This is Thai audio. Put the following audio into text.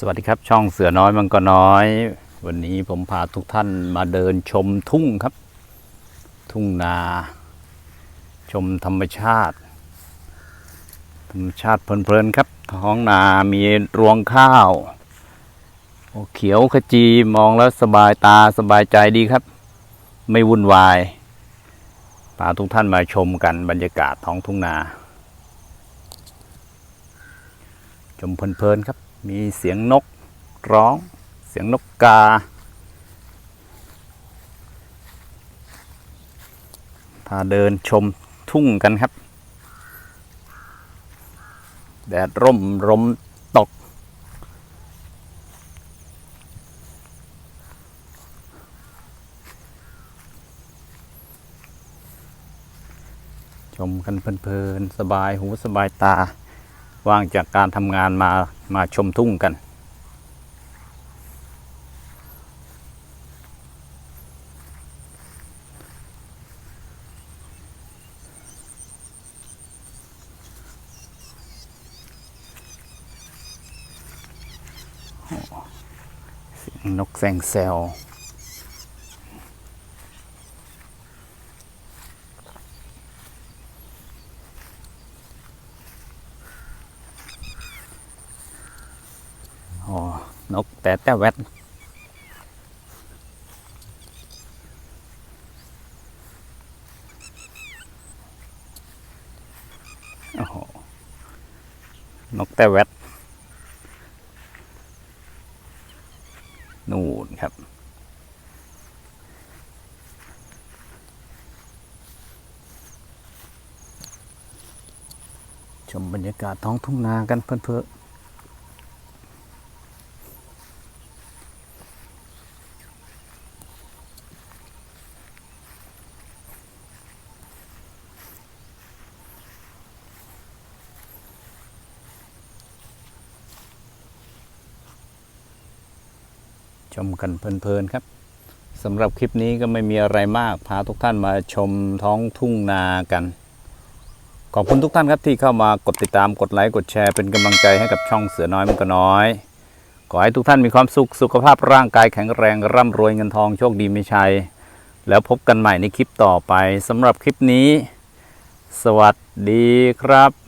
สวัสดีครับช่องเสือน้อยมังกรน้อย วันนี้ผมพาทุกท่านมาเดินชมทุ่งครับ ทุ่งนา ชมธรรมชาติ ธรรมชาติเพลินๆครับ ท้องนามีรวงข้าวเขียวขจีมองแล้วสบายตาสบายใจดีครับ ไม่วุ่นวายพาทุกท่านมาชมกันบรรยากาศท้องทุ่งนา ชมเพลินๆครับ มีเสียงนกร้อง เสียงนกกา พาเดินชมทุ่งกันครับ แดดร่มลมตก ชมกันเพลินๆ สบายหูสบายตา ว่างจากการทำงานมามาชมทุ่งกัน นกแซงแซว อ๋อ นกแต่แต่แวดโอ้โหนกแต่แวดนู่นครับชมบรรยากาศท้องทุ่งนากันเพื่อนๆ ชมกันเพลินๆครับสำหรับคลิปนี้ก็ไม่มีอะไรมาก พาทุกท่านมาชมท้องทุ่งนากัน ขอบคุณทุกท่านครับที่เข้ามากดติดตามกดไลค์กดแชร์เป็นกำลังใจให้กับช่องเสือน้อยมันก็น้อย ขอให้ทุกท่านมีความสุขสุขภาพร่างกายแข็งแรงร่ำรวยเงินทองโชคดีไม่ชัยแล้วพบกันใหม่ในคลิปต่อไปสำหรับคลิปนี้ สวัสดีครับ